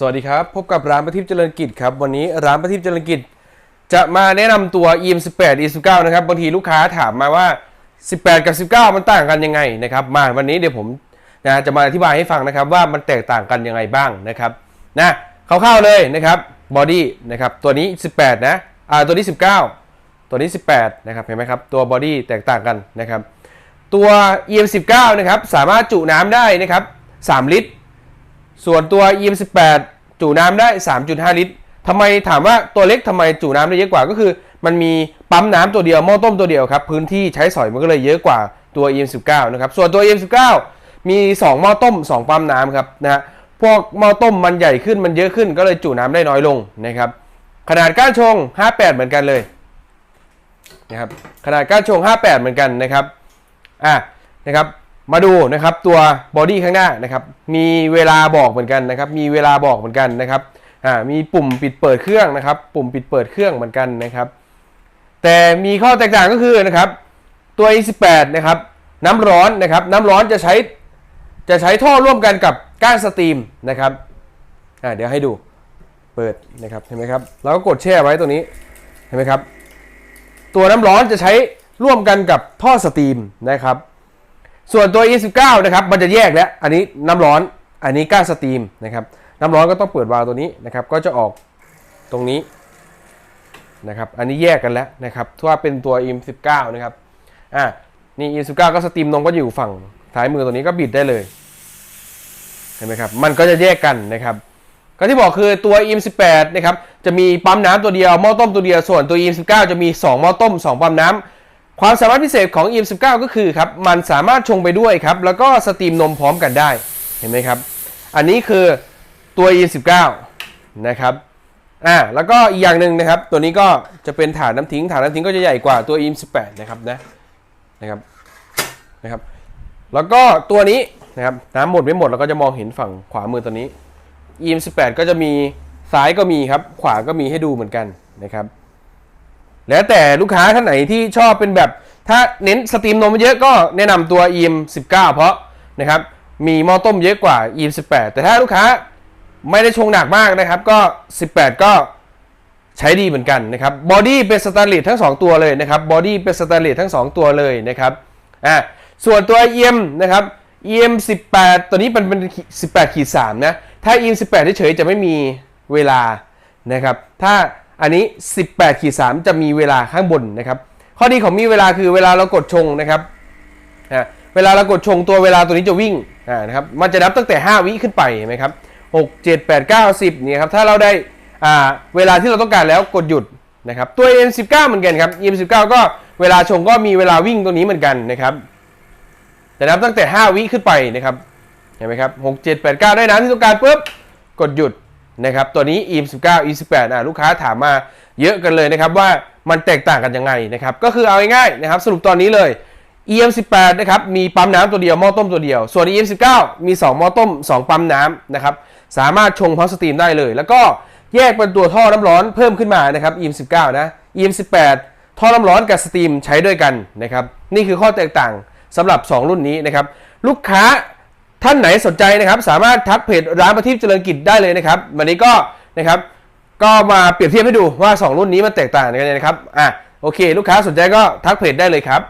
สวัสดีครับ พบกับร้านประทิพเจริญกิจครับ วันนี้ร้านประทิพเจริญกิจ จะมาแนะนำตัว EM18 E19 นะครับบางทีลูกค้าถามมาว่า 18 กับ 19 มันต่างกันยังไงนะครับ มาวันนี้เดี๋ยวผมนะจะมาอธิบายให้ฟังนะครับว่ามันแตกต่างกันยังไงบ้างนะครับนะคร่าวๆเลยนะครับบอดี้นะครับตัวนี้ 18 นะอ่าตัวนี้ 19 ตัวนี้ 18 นะครับเห็นไหมครับตัวบอดี้แตกต่างกันนะครับตัว EM19 นะครับสามารถจุน้ำได้นะครับ3ลิตร ส่วนตัว EM18 จุน้ำได้ 3.5 ลิตรทำไมถามว่าตัวเล็กทำไมจุน้ำได้เยอะกว่าก็คือ มันมีปั๊มน้ำตัวเดียวหม้อต้มตัวเดียวครับ พื้นที่ใช้สอยมันก็เลยเยอะกว่าตัว EM19 นะครับ ส่วนตัว EM19 มี 2 หม้อต้ม 2 ปั๊มน้ำครับนะฮะพวกหม้อต้มมันใหญ่ขึ้นมันเยอะขึ้นก็เลยจุน้ำได้น้อยลงนะครับขนาดก้านชง 58 เหมือนกันเลยนะครับขนาดก้านชง 58 เหมือนกันนะครับอะนะครับ มาดูนะครับตัวบอดี้ข้างหน้านะครับมีเวลาบอกเหมือนกันนะครับมีเวลาบอกเหมือนกันนะครับอ่ามีปุ่มปิดเปิดเครื่องนะครับ ปุ่มปิดเปิดเครื่องเหมือนกันนะครับ แต่มีข้อแตกต่างก็คือนะครับตัว E18 นะครับน้ำร้อนนะครับน้ำร้อนจะใช้จะใช้ท่อร่วมกันกับก้านสตรีมนะครับอ่าเดี๋ยวให้ดูเปิดนะครับเห็นไหมครับแล้วก็กดแช่ไว้ตัวนี้เห็นไหมครับตัวน้ำร้อนจะใช้ร่วมกันกับท่อสตรีมนะครับ ส่วนตัว E19 นะครับมันจะแยกแล้วอันนี้น้ำร้อนอันนี้ก้าสตรีมนะครับน้ำร้อนก็ต้องเปิดวาล์วตัวนี้นะครับก็จะออกตรงนี้นะครับอันนี้แยกกันแล้วนะครับถ้าเป็นตัว E19 นะครับอะนี่ E19 ก็สตรีมนมก็อยู่ฝั่งซ้ายมือตัวนี้ก็บิดได้เลยเห็นไหมครับมันก็จะแยกกันนะครับก็ที่บอกคือตัว E18 นะครับจะมีปั๊มน้ำตัวเดียวหม้อต้มตัวเดียวส่วนตัว E19 จะมี 2 หม้อต้ม 2 ปั๊มน้ำ ความสามารถพิเศษของ EM19 ก็คือครับมันสามารถชงไปด้วยครับแล้วก็สตรีมนมพร้อมกันได้เห็นไหมครับ อันนี้คือตัว EM19 นะครับอ่าแล้วก็อีกอย่างหนึ่งนะครับ ตัวนี้ก็จะเป็นฐานน้ำทิ้งฐานน้ำทิ้งก็จะใหญ่กว่าตัว EM18 นะครับนะนะครับนะครับ แล้วก็ตัวนี้นะครับน้ำหมดไม่หมดเราก็จะมองเห็นฝั่งขวามือตัวนี้ EM18 ก็จะมีซ้ายก็มีครับขวาก็มีให้ดูเหมือนกันนะครับ แล้วแต่ลูกค้าท่านไหนที่ชอบเป็นแบบถ้าเน้นสตรีมนมเยอะก็แนะนำตัว EM19 เพราะนะครับมีหม้อต้มเยอะกว่า EM18 แต่ถ้าลูกค้าไม่ได้ชงหนักมากนะครับ ก็ 18 ก็ใช้ดีเหมือนกันนะครับบอดี้เป็นสแตนเลสทั้ง 2 ตัวเลยนะครับบอดี้เป็นสแตนเลสทั้ง 2 ตัวเลยนะครับอ่าส่วนตัว EM นะครับ EM 18 ตัวนี้เป็นเป็น 18ขีด3นะถ้า EM 18เฉยๆจะไม่มีเวลานะครับถ้า อันนี้ 18ขีด3จะมีเวลาข้างบนนะครับ ข้อดีของมีเวลาคือเวลาเรากดชงนะครับอ่าเวลาเรากดชงตัวเวลาตัวนี้จะวิ่งนะครับ มันจะนับตั้งแต่ 5 วิขึ้นไปเห็นไหมครับ6 7 8 9 10เนี่ยครับ ถ้าเราได้อ่าเวลาที่เราต้องการแล้วกดหยุดนะครับ ตัว M19 เหมือนกันครับ M19 ก็เวลาชงก็มีเวลาวิ่งตัวนี้เหมือนกันนะครับแต่นับตั้งแต่ 5 วิขึ้นไปนะครับ เห็นไหมครับ6 7 8 9 ได้น้ำที่ต้องการปุ๊บ กดหยุด นะครับ ตัวนี้ E19 E 18อะลูกค้าถามมาเยอะกันเลยนะครับว่ามันแตกต่างกันยังไงนะครับ ก็คือเอาง่ายๆนะครับ สรุปตอนนี้เลย EM 18 นะครับ มีปั๊มน้ำตัวเดียว หม้อต้มตัวเดียว ส่วน EM 19 มี 2 หม้อต้ม 2 ปั๊มน้ำนะครับ สามารถชงพอสตรีมได้เลย แล้วก็แยกเป็นตัวท่อน้ำร้อนเพิ่มขึ้นมานะครับ EM 19 นะ EM 18 ท่อน้ำร้อนกับสตรีมใช้ด้วยกันนะครับ นี่คือข้อแตกต่างสำหรับ 2 รุ่นนี้นะครับ ลูกค้า ท่านไหนสนใจนะครับสามารถทักเพจร้านประทีปเจริญกิจได้เลยนะครับ วันนี้ก็นะครับก็มาเปรียบเทียบให้ดูว่า 2 รุ่นนี้มันแตกต่างกันยังไงนะครับอะโอเค ลูกค้าสนใจก็ทักเพจได้เลยครับ